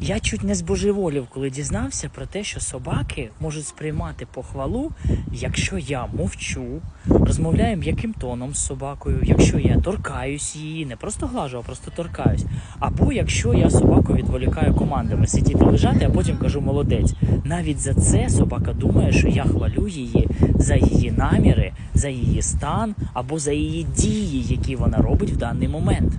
Я чуть не збожеволів, коли дізнався про те, що собаки можуть сприймати похвалу, якщо я мовчу, розмовляю м'яким тоном з собакою, якщо я торкаюсь її, не просто глажу, а просто торкаюсь. Або якщо я собаку відволікаю командами сидіти лежати, а потім кажу молодець. Навіть за це собака думає, що я хвалю її за її наміри, за її стан або за її дії, які вона робить в даний момент.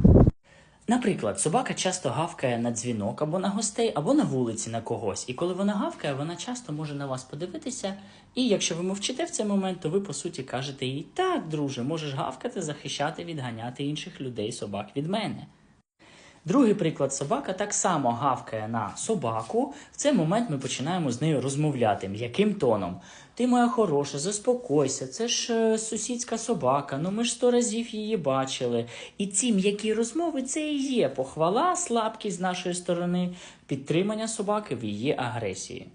Наприклад, собака часто гавкає на дзвінок або на гостей, або на вулиці на когось. І коли вона гавкає, вона часто може на вас подивитися. І якщо ви мовчите в цей момент, то ви по суті кажете їй так, друже, можеш гавкати, захищати, відганяти інших людей, собак від мене. Другий приклад собака так само гавкає на собаку. В цей момент ми починаємо з нею розмовляти м'яким тоном. Ти моя хороша, заспокойся, це ж е, сусідська собака, ну ми ж сто разів її бачили. І ці м'які розмови це і є похвала, слабкість з нашої сторони, підтримання собаки в її агресії.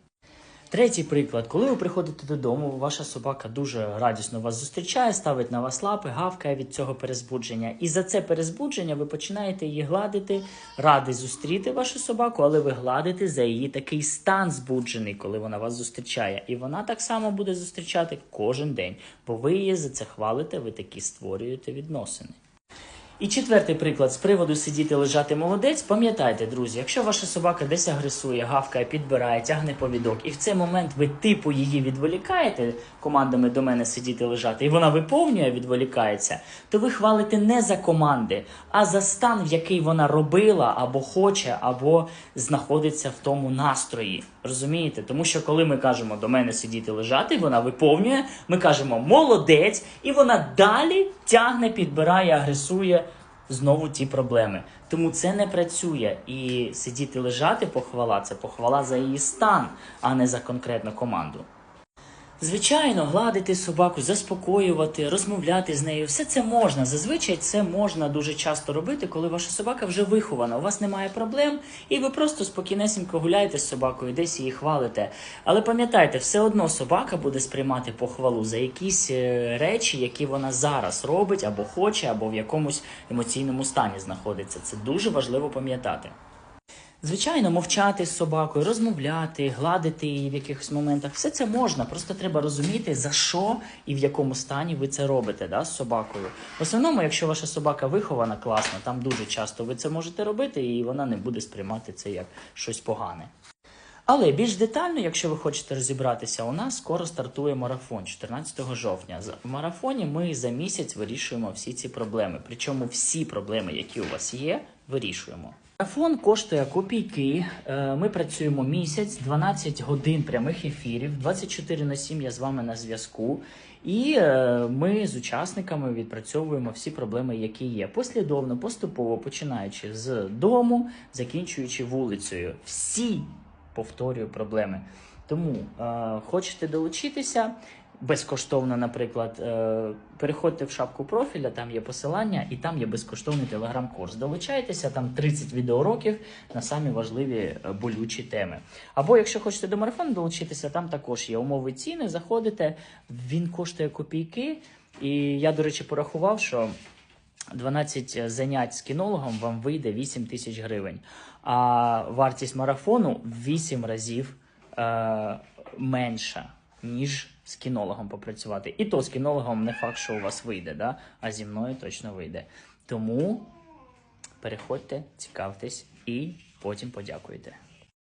Третій приклад, коли ви приходите додому, ваша собака дуже радісно вас зустрічає, ставить на вас лапи, гавкає від цього перезбудження. І за це перезбудження ви починаєте її гладити, радий зустріти вашу собаку, але ви гладите за її такий стан збуджений, коли вона вас зустрічає. І вона так само буде зустрічати кожен день, бо ви її за це хвалите, ви такі створюєте відносини. І четвертий приклад з приводу сидіти лежати молодець. Пам'ятайте, друзі, якщо ваша собака десь агресує, гавкає, підбирає, тягне повідок, і в цей момент ви типу її відволікаєте командами до мене сидіти лежати, і вона виповнює, відволікається, то ви хвалите не за команди, а за стан, в який вона робила, або хоче, або знаходиться в тому настрої. Розумієте? Тому що коли ми кажемо до мене сидіти лежати, вона виповнює, ми кажемо молодець, і вона далі тягне, підбирає, агресує знову ті проблеми. Тому це не працює. І сидіти лежати похвала це похвала за її стан, а не за конкретну команду. Звичайно, гладити собаку, заспокоювати, розмовляти з нею, все це можна. Зазвичай це можна дуже часто робити, коли ваша собака вже вихована, у вас немає проблем, і ви просто спокійнесенько гуляєте з собакою, десь її хвалите. Але пам'ятайте, все одно собака буде сприймати похвалу за якісь е, речі, які вона зараз робить, або хоче, або в якомусь емоційному стані знаходиться. Це дуже важливо пам'ятати. Звичайно, мовчати з собакою, розмовляти, гладити її в якихось моментах. Все це можна. Просто треба розуміти, за що і в якому стані ви це робите да, з собакою. В основному, якщо ваша собака вихована класно, там дуже часто ви це можете робити, і вона не буде сприймати це як щось погане. Але більш детально, якщо ви хочете розібратися, у нас скоро стартує марафон 14 жовтня. В марафоні ми за місяць вирішуємо всі ці проблеми. Причому всі проблеми, які у вас є, вирішуємо. Марафон коштує копійки. Е, Ми працюємо місяць, 12 годин прямих ефірів, 24 на 7 я з вами на зв'язку. І е, ми з учасниками відпрацьовуємо всі проблеми, які є. Послідовно, поступово починаючи з дому, закінчуючи вулицею. Всі повторюю проблеми. Тому е, хочете долучитися безкоштовно, наприклад, е, переходьте в шапку профіля, там є посилання, і там є безкоштовний телеграм-курс. Долучайтеся, там 30 відеоуроків на самі важливі е, болючі теми. Або якщо хочете до марафону долучитися, там також є умови ціни. Заходите, він коштує копійки. І я, до речі, порахував, що 12 занять з кінологом вам вийде 8 тисяч гривень. А вартість марафону в 8 разів е, менша, ніж з кінологом попрацювати. І то з кінологом не факт, що у вас вийде, да? а зі мною точно вийде. Тому переходьте, цікавтесь і потім подякуйте.